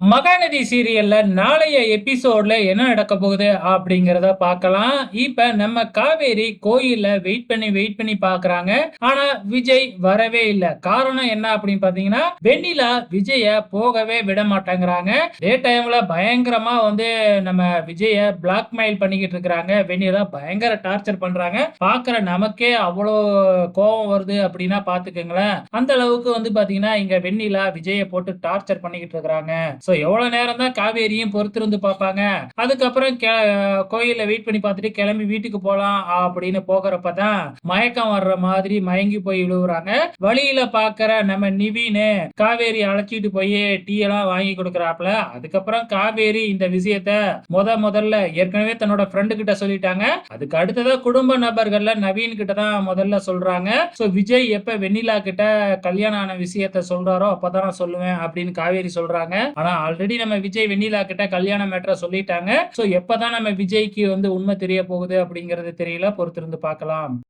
மகாநதி சீரியல்ல நாளைய எபிசோட்ல என்ன நடக்க போகுது அப்படிங்கிறத பார்க்கலாம். இப்ப நம்ம காவேரி கோயில்ல வெயிட் பண்ணி வெயிட் பண்ணி பாக்குறாங்க ஆனா விஜய் வரவே இல்ல. காரணம் என்ன அப்படின்னு பாத்தீங்கன்னா வெண்ணிலா விஜய போகவே விட மாட்டேங்கிறாங்க. டே டைம்ல பயங்கரமா வந்து நம்ம விஜய பிளாக்மெயில் பண்ணிக்கிட்டு இருக்கிறாங்க. வெண்ணிலா பயங்கர டார்ச்சர் பண்றாங்க. பாக்குற நமக்கே அவ்வளோ கோபம் வருது அப்படின்னா பாத்துக்கோங்களேன் அந்த அளவுக்கு வந்து பாத்தீங்கன்னா இங்க வெண்ணிலா விஜய போட்டு டார்ச்சர் பண்ணிக்கிட்டு இருக்கிறாங்க. ஸோ எவ்வளவு நேரம் தான் காவேரியும் பொறுத்திருந்து பார்ப்பாங்க? அதுக்கப்புறம் கே கோயில்ல வெயிட் பண்ணி பார்த்துட்டு கிளம்பி வீட்டுக்கு போகலாம் அப்படின்னு போகிறப்பதான் மயக்கம் வர்ற மாதிரி மயங்கி போய் விழுவுறாங்க. வழியில பாக்குற நம்ம நிவின்னு காவேரி அழைச்சிட்டு போய் டீ எல்லாம் வாங்கி கொடுக்குறாப்புல. அதுக்கப்புறம் காவேரி இந்த விஷயத்த முத முதல்ல ஏற்கனவே தன்னோட ஃப்ரெண்டு கிட்ட சொல்லிட்டாங்க. அதுக்கு அடுத்ததா குடும்ப நபர்கள்ல நவீன் கிட்ட தான் முதல்ல சொல்றாங்க. சோ விஜய் எப்ப வெண்ணிலா கிட்ட கல்யாணம் ஆன விஷயத்த சொல்றாரோ அப்பதான் நான் சொல்லுவேன் அப்படின்னு காவேரி சொல்றாங்க. ஆனா ஆல்ரெடி நம்ம விஜய் வெண்ணிலா கிட்ட கல்யாண மேட்டரை சொல்லிட்டாங்க. சோ எப்பதான் நம்ம விஜய்க்கு வந்து உண்மை தெரிய போகுது அப்படிங்கறது தெரியல பொறுத்திருந்து பார்க்கலாம்.